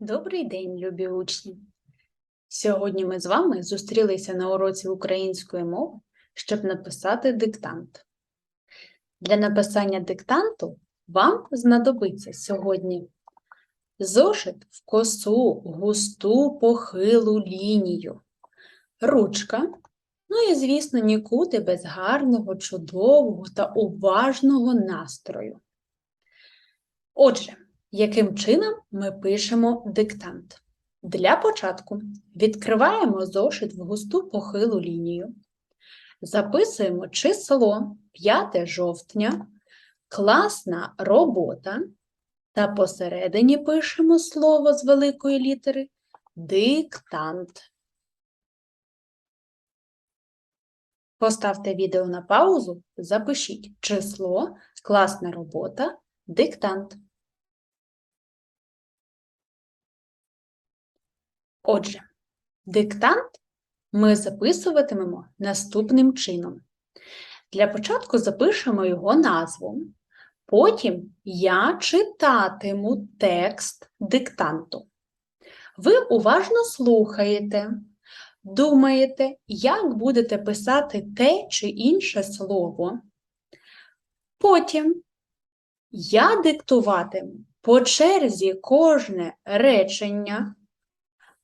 Добрий день, любі учні! Сьогодні ми з вами зустрілися на уроці української мови, щоб написати диктант. Для написання диктанту вам знадобиться сьогодні зошит в косу, густу похилу лінію, ручка, ну і, звісно, нікуди без гарного, чудового та уважного настрою. Отже, яким чином ми пишемо диктант? Для початку відкриваємо зошит в густу похилу лінію, записуємо число 5 жовтня, класна робота, та посередині пишемо слово з великої літери диктант. Поставте відео на паузу, запишіть число, класна робота, диктант. Отже, диктант ми записуватимемо наступним чином. Для початку запишемо його назву. Потім я читатиму текст диктанту. Ви уважно слухаєте, думаєте, як будете писати те чи інше слово. Потім я диктуватиму по черзі кожне речення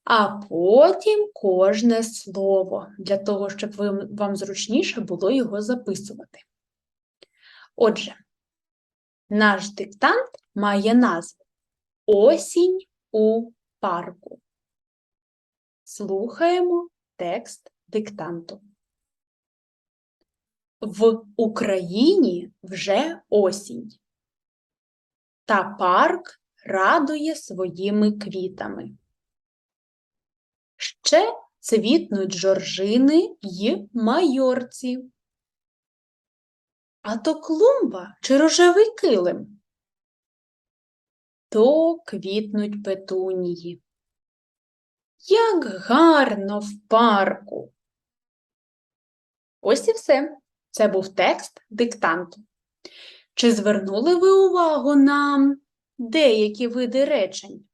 а потім кожне слово, для того, щоб вам зручніше було його записувати. Отже, наш диктант має назву Осінь у парку. Слухаємо текст диктанту. В Україні вже осінь, та парк радує своїми квітами. Ще цвітнуть жоржини й майорці. А то клумба чи рожевий килим? То квітнуть петунії. Як гарно в парку. Ось і все. Це був текст диктанту. Чи звернули ви увагу на деякі види речень?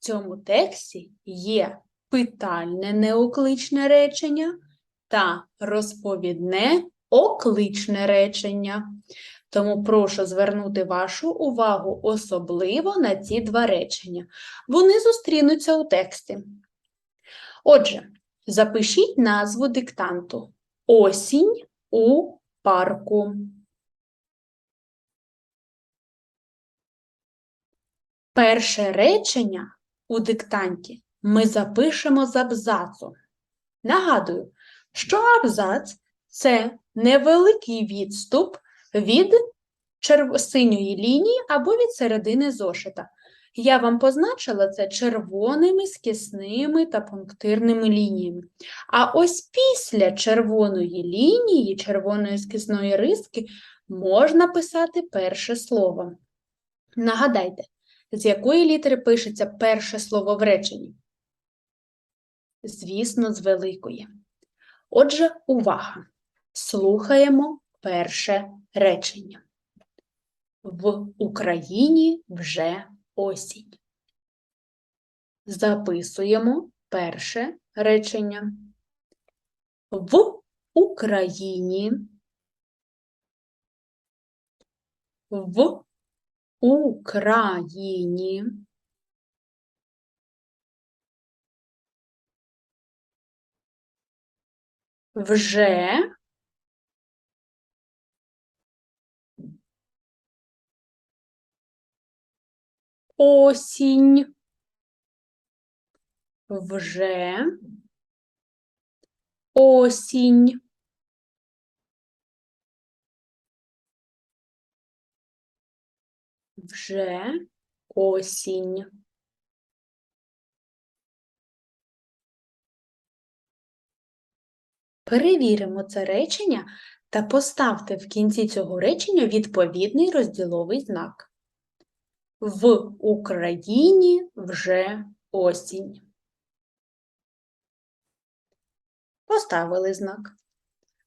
Цьому тексті є питальне неокличне речення та розповідне окличне речення. Тому прошу звернути вашу увагу особливо на ці два речення. Вони зустрінуться у тексті. Отже, запишіть назву диктанту Осінь у парку. Перше речення у диктанті ми запишемо з абзацу. Нагадую, що абзац це невеликий відступ від синьої лінії або від середини зошита. Я вам позначила це червоними, скісними та пунктирними лініями. А ось після червоної лінії, червоної скісної риски, можна писати перше слово. Нагадайте, з якої літери пишеться перше слово в реченні? Звісно, з великої. Отже, увага! Слухаємо перше речення. В Україні вже осінь. Записуємо перше речення. В Україні. В Україні. Вже осінь. Вже осінь. Вже осінь. Перевіримо це речення та поставте в кінці цього речення відповідний розділовий знак. В Україні вже осінь. Поставили знак.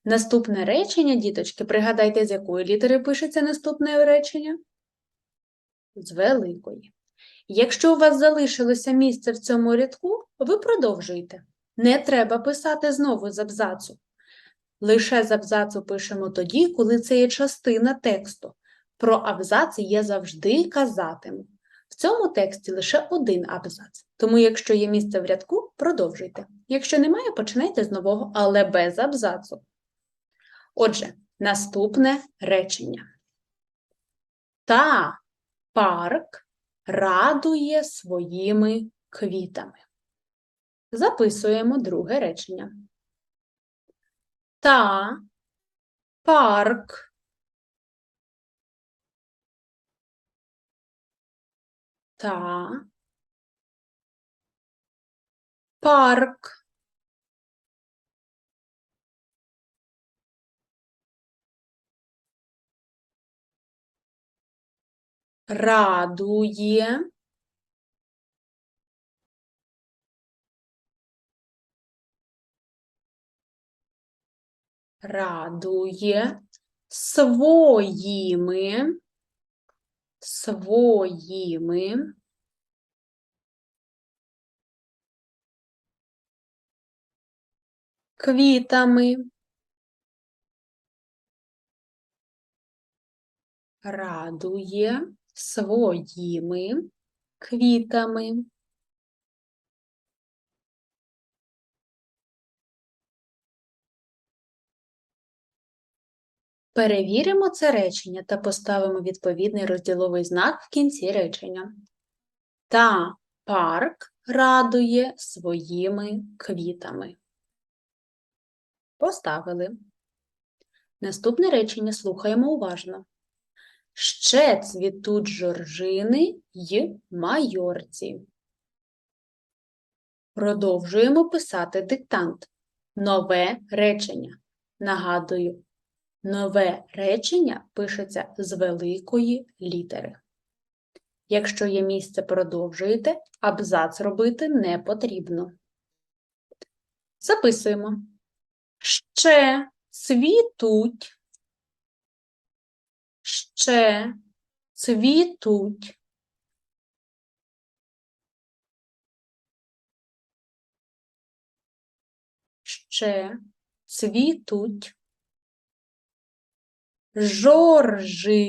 Наступне речення, діточки, пригадайте, з якої літери пишеться наступне речення? З великої. Якщо у вас залишилося місце в цьому рядку, ви продовжуєте. Не треба писати знову з абзацу. Лише з абзацу пишемо тоді, коли це є частина тексту. Про абзац я завжди казатиму. В цьому тексті лише один абзац. Тому, якщо є місце в рядку, продовжуйте. Якщо немає, починайте з нового, але без абзацу. Отже, наступне речення. Та парк радує своїми квітами. Записуємо друге речення. Та парк та парк радує. Радує своїми своїми квітами. Радує своїми квітами. Перевіримо це речення та поставимо відповідний розділовий знак в кінці речення. Та парк радує своїми квітами. Поставили. Наступне речення слухаємо уважно. Ще цвітуть жоржини й майорці. Продовжуємо писати диктант. Нове речення. Нагадую, нове речення пишеться з великої літери. Якщо є місце, продовжуєте, абзац робити не потрібно. Записуємо. Ще цвітуть, ще цвітуть. Ще цвітуть. Жоржини,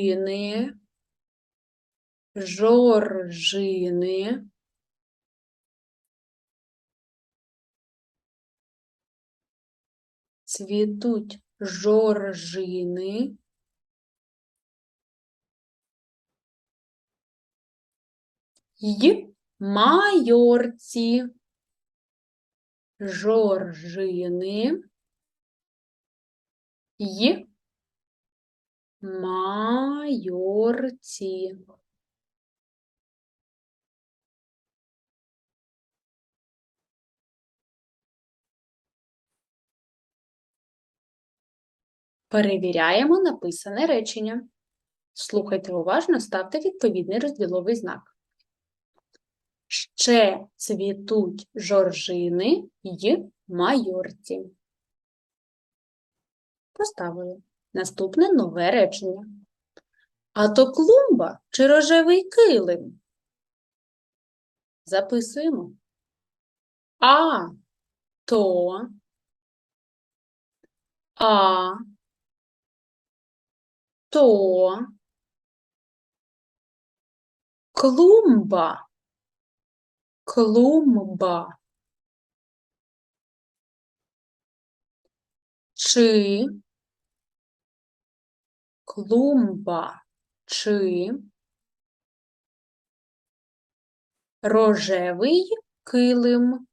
жоржини. Цвітуть жоржини. Й майорці, жоржини, й майорці. Перевіряємо написане речення. Слухайте уважно, ставте відповідний розділовий знак. Ще цвітуть жоржини й майорці. Поставили. Наступне нове речення. А то клумба чи рожевий килим? Записуємо. А то а то клумба клумба. Чи клумба чи рожевий килим.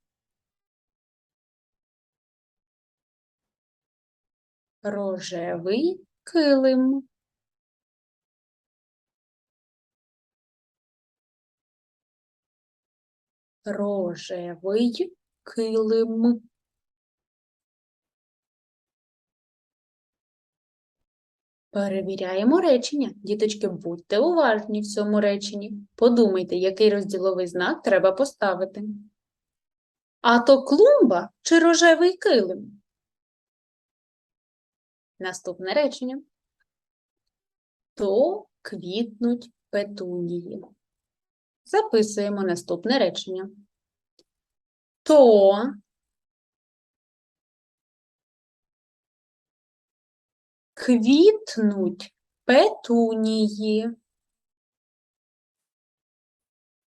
Рожевий килим рожевий килим. Перевіряємо речення. Діточки, будьте уважні в цьому реченні. Подумайте, який розділовий знак треба поставити. А то клумба чи рожевий килим? Наступне речення. То квітнуть петунії. Записуємо наступне речення. То квітнуть петунії.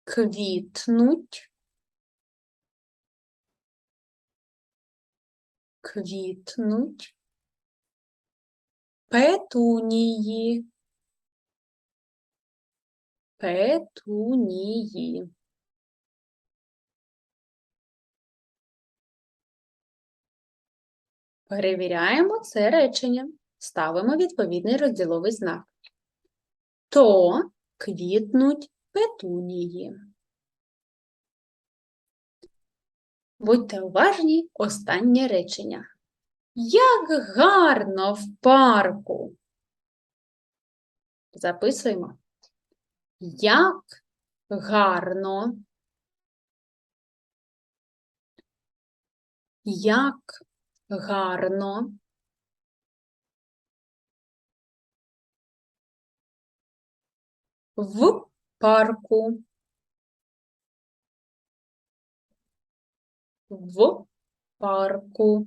Квітнуть. Квітнуть. Петунії. Петунії. Перевіряємо це речення. Ставимо відповідний розділовий знак. То квітнуть петунії. Будьте уважні, останнє речення. Як гарно в парку. Записуємо. Як гарно. Як гарно. В парку. В парку.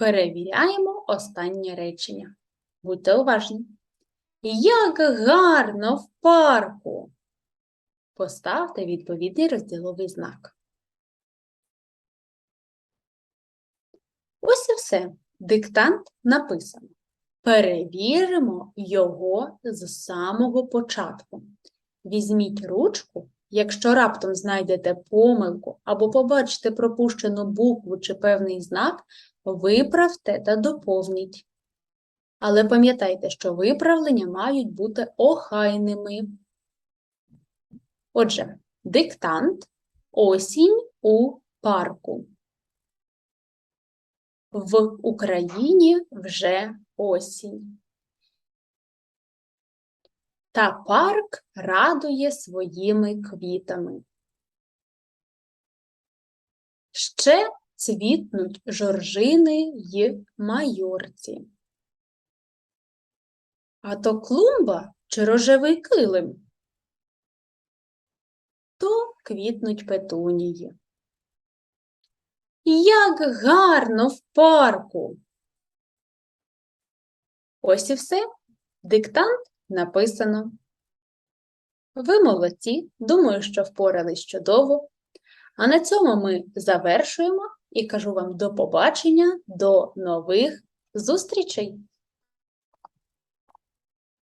Перевіряємо останнє речення. Будьте уважні. Як гарно в парку. Поставте відповідний розділовий знак. Ось і все. Диктант написано. Перевіримо його з самого початку. Візьміть ручку, якщо раптом знайдете помилку або побачите пропущену букву чи певний знак, виправте та доповніть. Але пам'ятайте, що виправлення мають бути охайними. Отже, диктант осінь у парку. В Україні вже осінь. Та парк радує своїми квітами. Ще цвітнуть жоржини й майорці. А то клумба чи рожевий килим, то квітнуть петунії. Як гарно в парку. Ось і все. Диктант написано. Ви молодці, думаю, що впорались чудово. А на цьому ми завершуємо і кажу вам до побачення, до нових зустрічей!